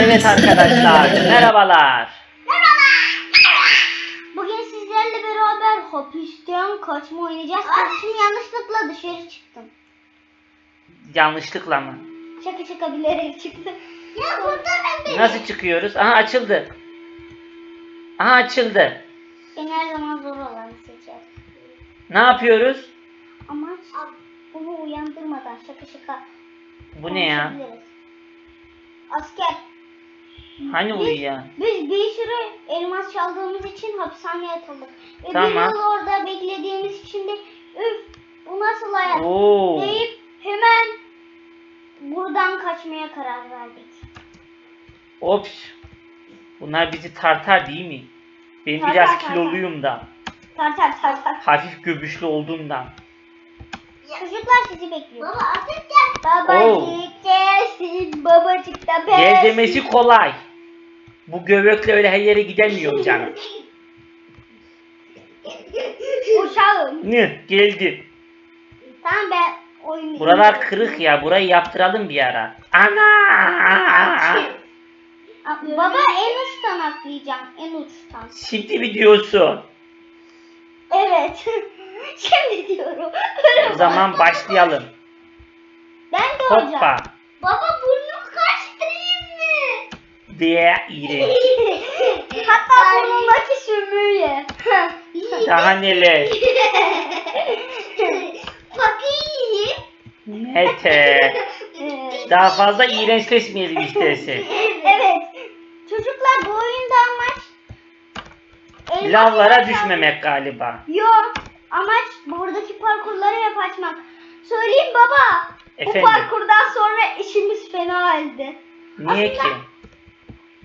Evet arkadaşlar, merhabalar. Bugün sizlerle beraber hapisten kaçma oynayacağız. Kardeşim yanlışlıkla dışarı çıktım. Yanlışlıkla mı? Şaka şaka bilerek çıktım. Ya burada ben Nasıl çıkıyoruz? Aha açıldı. Aha açıldı. Ben her zaman zor olanı seçerim. Ne yapıyoruz? Amaç bunu uyandırmadan şaka şaka Bu ne ya? konuşabiliriz. Asker. Hani Biz- uyuyan? Biz bir sürü elmas çaldığımız için hapishaneye atıldık. Ve bir Tamam. yıl orada beklediğimiz için de üf bu nasıl hayat Oo. deyip hemen buradan kaçmaya karar verdik. Ops. Bunlar bizi tartar değil mi? Ben Tartar, biraz tartar. kiloluyum da. Tartar tartar. Hafif göbüşlü olduğumdan. Çocuklar sizi bekliyor. Baba artık gel. Babacık gelsin. Babacık da ben. Gel demesi kolay. Bu göbekle öyle her yere gidemiyorum canım. Uşağım. Ne? Geldi. Tamam ben oyunu. Buralar kırık ya. Burayı yaptıralım bir ara. Ana! Baba en uçtan atlayacağım. En uçtan. Şimdi mi diyorsun? Evet. Şimdi diyorum. Öyle O zaman başlayalım. Ben de hocam. Hoppa. Baba burnum kaçtırayım mı? Diye iğrenç. Hatta burnumdaki sümüğü ye. Daha neler? Bakayım. Mete. Daha fazla iğrençleşmeyelim istersen. Evet. Çocuklar bu oyunda amaç Lavlara düşmemek galiba. Yok. Amaç buradaki parkurları hep açmak. Söyleyeyim baba. Efendim? Bu parkurdan sonra işimiz fena halde. Niye ki? Aslında-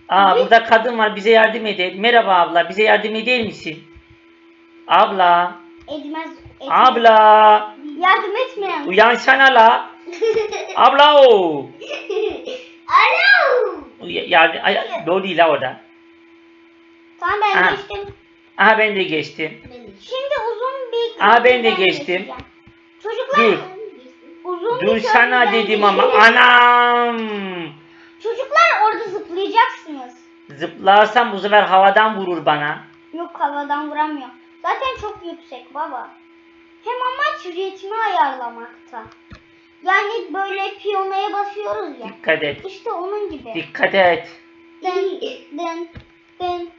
Aa burada kadın var bize yardım eder. Merhaba abla bize yardım eder misin? Abla. Etmez. etmez. Abla. Yardım etmeyen. Uyansana la. Abla o. Alo. Yardım. Ay, Loli la orada. Tamam ben Ha. geçtim. Aha ben de geçtim. Şimdi uzun Aa, ben de geçtim. Çocuklar Dur. uzun bir Dur sana köprüden dedim ama anam. Çocuklar orada zıplayacaksınız. Zıplarsam bu sefer havadan vurur bana. Yok havadan vuramıyor. Zaten çok yüksek baba. Hem amaç ritmi ayarlamakta. Yani böyle piyanoya basıyoruz ya. Dikkat et. İşte onun gibi. Dikkat et. Dın dın dın.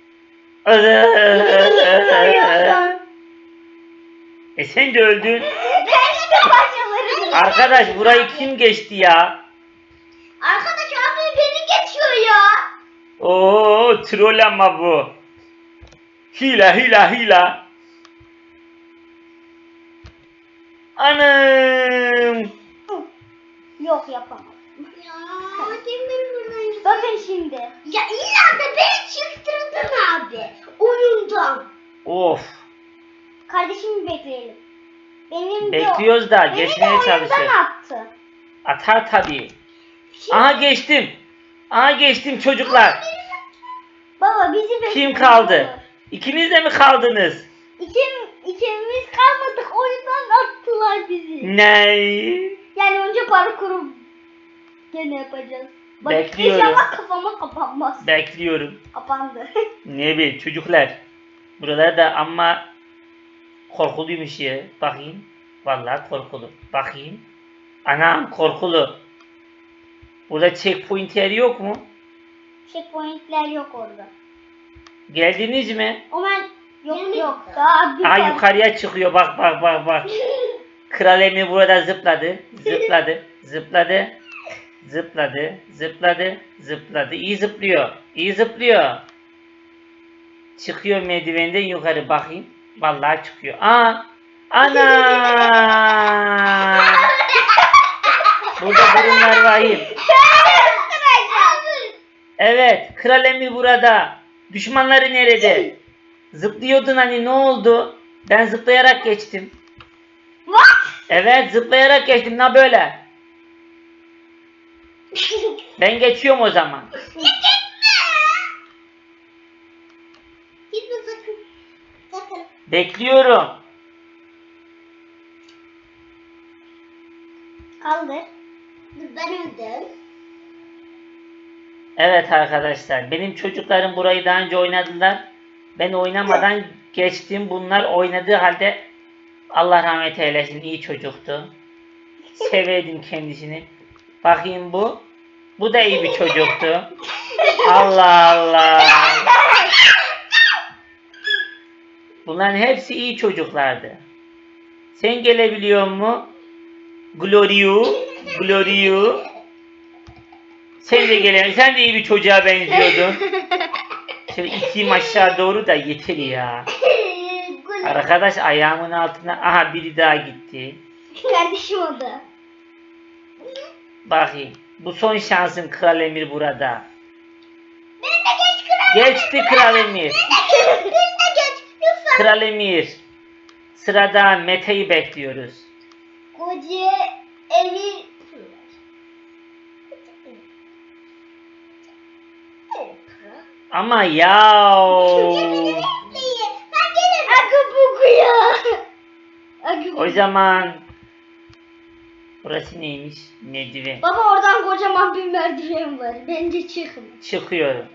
E sen de öldün. Ben parçaları. Arkadaş burayı kim geçti ya? Arkadaş abi beni geçiyor ya. Oo troll ama bu. Hila hila hila. Anam. Yok yapamam. Ya buradan Bakın şimdi. Ya illa da beni çıktırdın abi. Oyundan. Of. Kardeşimi bekleyelim. Benim Bekliyoruz da de, geçmeye beni oyundan çalışıyor. attı. Atar tabii. Aha geçtim. Aha geçtim çocuklar. Baba bizi bekliyor. Kim kaldı? İkiniz de mi kaldınız? İkim, ikimiz kalmadık oyundan attılar bizi. Ne? Yani önce parkuru gene yapacağız. Bak, Bekliyorum. İnşallah kafama kapanmaz. Bekliyorum. Kapandı. Ne be çocuklar. Buralar da ama korkuluymuş ya. Bakayım. Vallahi korkulu. Bakayım. Anam korkulu. Burada checkpoint yer yok mu? Checkpointler yok orada. Geldiniz mi? Yok Yemin yok. et. Daha bir tane- yukarıya çıkıyor bak bak bak bak. Kral Emi burada zıpladı. Zıpladı. Zıpladı. Zıpladı. Zıpladı. Zıpladı. İyi zıplıyor. İyi zıplıyor. Çıkıyor merdivenden yukarı bakayım. Vallahi çıkıyor. Aa! Ana! Burada durumlar vahim. Evet, Kral Emi burada. Düşmanları nerede? Zıplıyordun hani ne oldu? Ben zıplayarak geçtim. What? Evet, zıplayarak geçtim. Ne böyle? Ben geçiyorum o zaman. Bekliyorum. Evet arkadaşlar benim çocuklarım burayı daha önce oynadılar. Ben oynamadan geçtim. Bunlar oynadığı halde Allah rahmet eylesin iyi çocuktu. Severdim kendisini. Bakayım bu. Bu da iyi bir çocuktu. Allah Allah. Bunların hepsi iyi çocuklardı. Sen gelebiliyor mu? Gloriu, Gloriu. Sen de gele. Sen de iyi bir çocuğa benziyordun. Şöyle iteyim aşağı doğru da yeter ya. Arkadaş ayağımın altına. Aha biri daha gitti. Kardeşim o da. Bakayım. Bu son şansın Kral Emir burada. Beni de geç kral. Geçti Kral Emir. Beni de geç. Lütfen. Kral Emir. Sırada Mete'yi bekliyoruz. Koca evi Ama ya. O zaman burası neymiş? Merdiven. Baba oradan kocaman bir merdiven var. Bence çıkma. Çıkıyorum.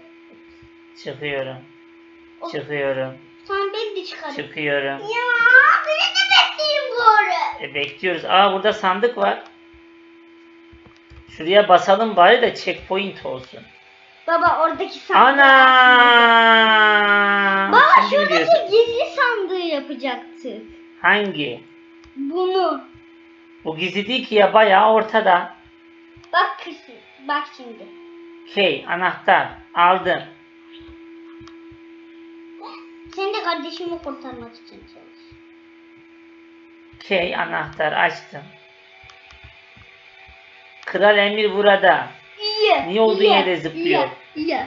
Çıkıyorum. Çıkıyorum. Tamam ben de çıkarım. Çıkıyorum. Ya beni de bari. E, bekliyoruz. Aa burada sandık var. Şuraya basalım bari de checkpoint olsun. Baba oradaki sandığı. Ana! Baba Şimdi şuradaki gizli sandığı yapacaktık. Hangi? Bunu. Bu gizli değil ki ya bayağı ortada. Bak kızım. Bak şimdi. Şey anahtar aldım. Sen de kardeşimi kurtarmak için çalış. Şey anahtar açtım. Kral Emir burada. İyi. Niye olduğun iyi, yere zıplıyor? İyi. iyi.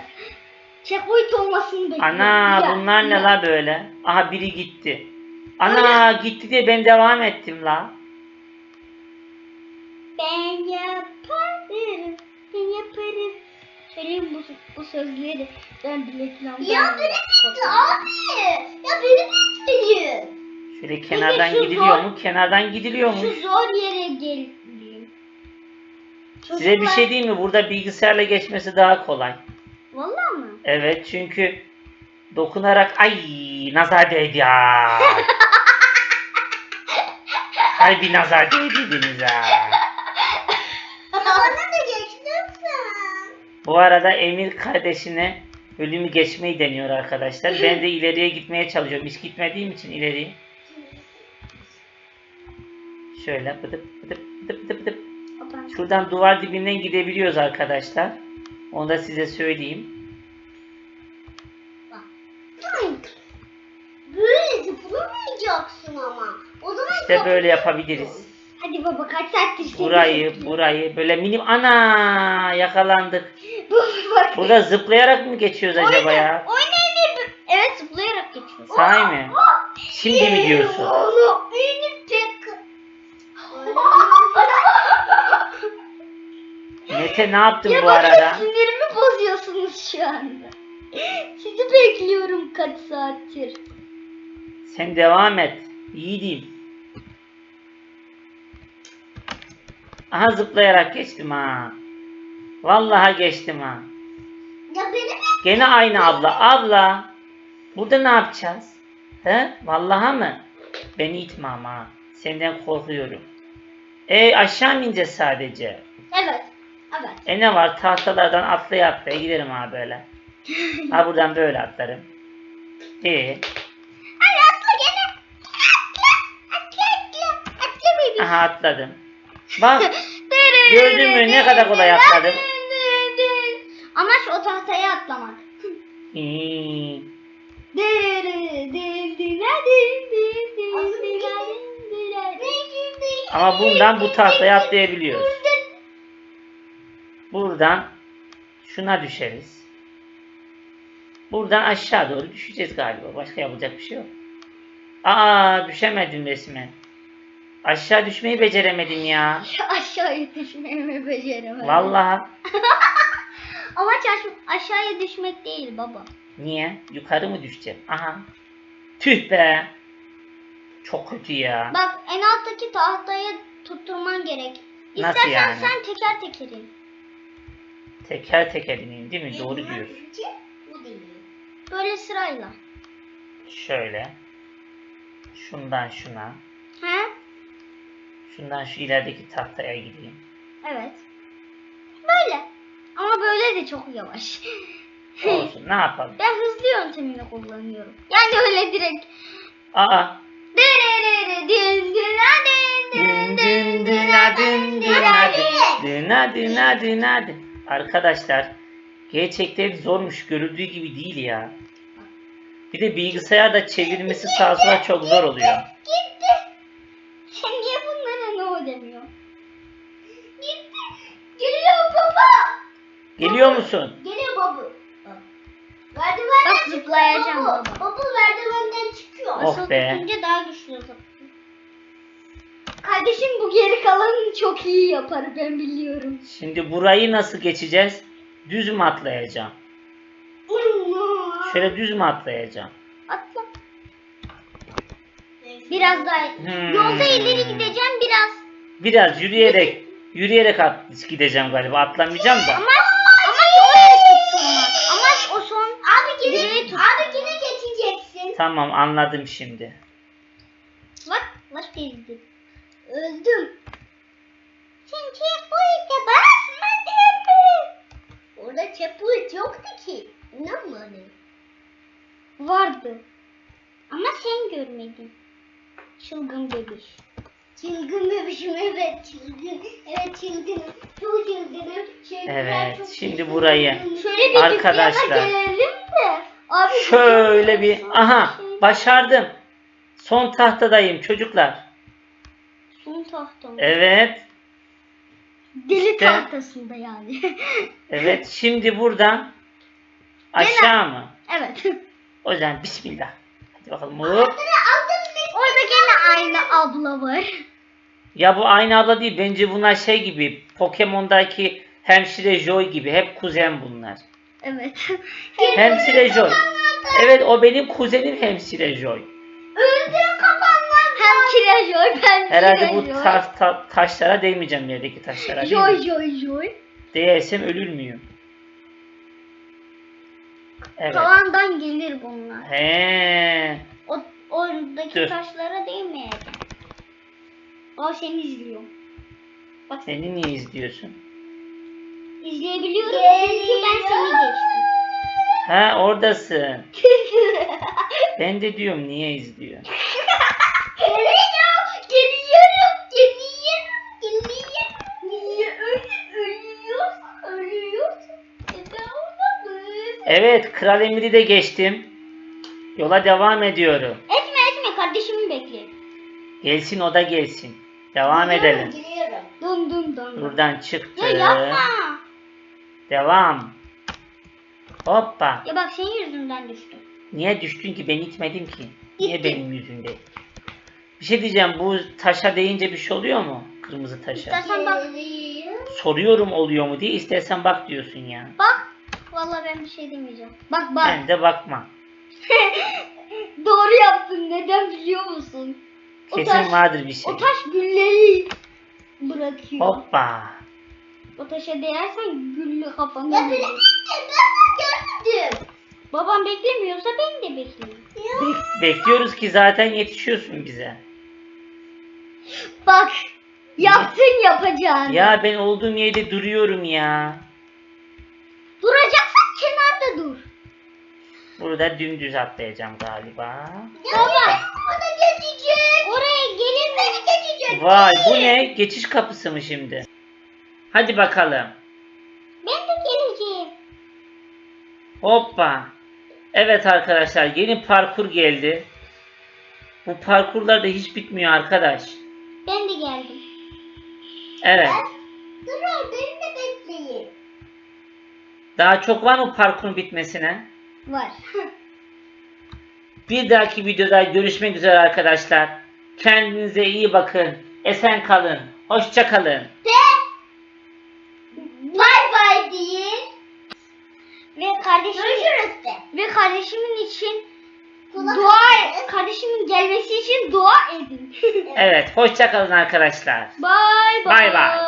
Checkpoint olmasını bekliyorum. Ana İyi, bunlar ne iyi. la böyle? Aha biri gitti. Ana gitti diye ben devam ettim la. Ben yaparım. Ben yaparım. Söyleyeyim bu, bu sözleri. Ben bileklemden. Ya beni bekle abi. Ya beni bekleyin. Şöyle kenardan şu gidiliyor zor- mu? Kenardan gidiliyor mu? Şu zor yere geldim. Size bir şey diyeyim mi? Burada bilgisayarla geçmesi daha kolay. Valla mı? Evet çünkü dokunarak ay nazar değdi ya. Harbi nazar değdiniz ha. Bana da geç lütfen. Bu arada Emir kardeşine ölümü geçmeyi deniyor arkadaşlar. Ben de ileriye gitmeye çalışıyorum. Hiç gitmediğim için ileri. Şöyle bıdıp bıdıp bıdıp bıdıp. Opa. Şuradan duvar dibinden gidebiliyoruz arkadaşlar. Onu da size söyleyeyim. Böyle zıplamayacaksın ama. O zaman İşte böyle yapabiliriz. Hadi baba kaç saattir Burayı, burayı böyle minim ana yakalandık. Bak. Burada zıplayarak mı geçiyoruz acaba ya? Oynayın. Evet zıplayarak geçiyoruz. Sahi mi? Şimdi mi diyorsun? Onu beni tek. Mete ne yaptın Ya bu bakın arada? sinirimi bozuyorsunuz şu anda. Sizi bekliyorum kaç saattir. Sen devam et. Yiğidim. Aha zıplayarak geçtim ha. Vallahi geçtim ha. Ya beni bekle. Gene aynı abla. Abla. Burada ne yapacağız? He? Vallahi mı? Beni itme ama. Senden korkuyorum. E aşağı mı ineceğiz sadece? Evet. Evet. E ne var? Tahtalardan atlaya atlaya giderim ha böyle. Ha buradan böyle atlarım. E Hadi atla gene. Atla. Atla atla. Atla bebeğim. aha atladım. Bak Gördün mü ne kadar kolay atladım. Amaç o tahtaya atlamak. İyi. Ama bundan bu tahtaya atlayabiliyoruz. Buradan şuna düşeriz. Buradan aşağı doğru düşeceğiz galiba. Başka yapacak bir şey yok. Aa düşemedim resmen. Aşağı düşmeyi beceremedim ya. Aşağıya düşmeyi beceremedim. Vallahi. Amaç aş- aşağıya düşmek değil baba. Niye? Yukarı mı düşeceğim? Aha. Tüh be. Çok kötü ya. Bak en alttaki tahtaya tutturman gerek. Nasıl İstersen yani? sen teker teker in. Teker teker ineyim değil mi? Doğru diyorsun. önce Bu değil. Böyle sırayla. Şöyle. Şundan şuna. He? Şundan şu ilerideki tahtaya gideyim. Evet. Böyle. Ama böyle de çok yavaş. Olsun. Ne yapalım? Ben hızlı yöntemini kullanıyorum. Yani öyle direkt. Aa. Dırırırı, dın dıra dın Dın dın dın dın dına dıra dın dın dına dıra Arkadaşlar gerçekten zormuş. Görüldüğü gibi değil ya. Bir de bilgisayarda çevirmesi sağa sola çok zor oluyor. Gitti. Sen niye bunlara no demiyor? Gitti. Geliyor baba. Geliyor musun? Geliyor baba. Merdivenden Bak zıplayacağım baba. baba. Baba merdivenden çıkıyor. Oh Asıl be. tutunca daha güçlü zıplıyor. Kardeşim bu geri kalanını çok iyi yapar ben biliyorum. Şimdi burayı nasıl geçeceğiz? Düz mü atlayacağım? Şöyle düz mü atlayacağım? Atla. Biraz daha. Hmm. Yolda ileri gideceğim biraz. Biraz yürüyerek yürüyerek at, gideceğim galiba. Atlamayacağım da. Amaç, amaç oraya tutturmak. Amaç o son. Abi yine, abi yine geçeceksin. Tamam anladım şimdi. Bak nasıl ezdim. Öldüm. Sen checkpoint'e basmadın. Orada checkpoint yoktu ki. İnanmadım. Vardı. Ama sen görmedin. Çılgın bebiş. Çılgın bebişim evet çılgın. Evet çılgınım. Çok çılgınım. Şeyler Evet, çok şimdi çılgın. burayı. Şöyle bir Arkadaşlar. dükkana gelelim de. Abi Şöyle bir aha başardım. Son tahtadayım çocuklar. Son tahta mı? Evet. Deli işte. tahtasında yani. Evet şimdi buradan aşağı mı? evet. O zaman bismillah. Hadi bakalım. Hop. Orada gene aynı abla var. Ya bu aynı abla değil. Bence bunlar şey gibi. Pokemon'daki hemşire Joy gibi. Hep kuzen bunlar. Evet. Hemşire Joy. Evet o benim kuzenim Hemşire Joy. Öldüm kirajör hem Herhalde bu kirajör. ta- ta- taşlara değmeyeceğim yerdeki taşlara. değil Joy mi? joy joy. Değersem ölür müyüm? Evet. Tavandan gelir bunlar. He. O oradaki Dur. taşlara değmeyeceğim. O seni izliyor. Bak Seni niye izliyorsun? izleyebiliyorum çünkü ben seni geçtim. Ha oradasın. Ben de diyorum niye izliyor? Geliyorum. Geliyorum. Geliyorum. Geliyorum. Niye öyle ölüyorsun? Ölüyorsun. Neden orada mı? Evet Kral Emir'i de geçtim. Yola devam ediyorum. Etme etme kardeşimi bekle. Gelsin o da gelsin. Devam edelim. Geliyorum. Dun dun dun. Buradan çıktı. Ya yapma. Devam. Hoppa. Ya bak senin yüzünden düştüm. Niye düştün ki? Ben itmedim ki. Niye benim yüzümde? Bir şey diyeceğim. Bu taşa değince bir şey oluyor mu? Kırmızı taşa. İstersen bak. Soruyorum oluyor mu diye. İstersen bak diyorsun ya. Bak. Vallahi ben bir şey demeyeceğim. Bak bak. Ben de bakma. Doğru yaptın. Neden biliyor musun? O Kesin taş- vardır bir şey. O taş gülleri bırakıyor. Hoppa. O taşa değersen güllü kafanı Ya beni bekle. Ben. Babam beklemiyorsa ben de bekleyeyim. Ya. Bek- bekliyoruz ki zaten yetişiyorsun bize. Bak. Yaptın yapacağını. Ya ben olduğum yerde duruyorum ya. Duracaksan kenarda dur. Burada dümdüz atlayacağım galiba. Ya bana geçecek. Oraya gelin Beni geçecek. Vay bu ne? Geçiş kapısı mı şimdi? Hadi bakalım. Ben de geleceğim. Hoppa. Evet arkadaşlar yeni parkur geldi. Bu parkurlar da hiç bitmiyor arkadaş. Ben de geldim. Evet. Dur beni de bekleyin. Daha çok var mı parkurun bitmesine? Var. Bir dahaki videoda görüşmek üzere arkadaşlar. Kendinize iyi bakın. Esen kalın. Hoşça kalın. Bay bay deyin. Ve kardeşim Görüşürüz de. ve kardeşimin için Kulak dua kardeşimin gelmesi için dua edin. Evet hoşça kalın arkadaşlar. Bye bye. Bay bay.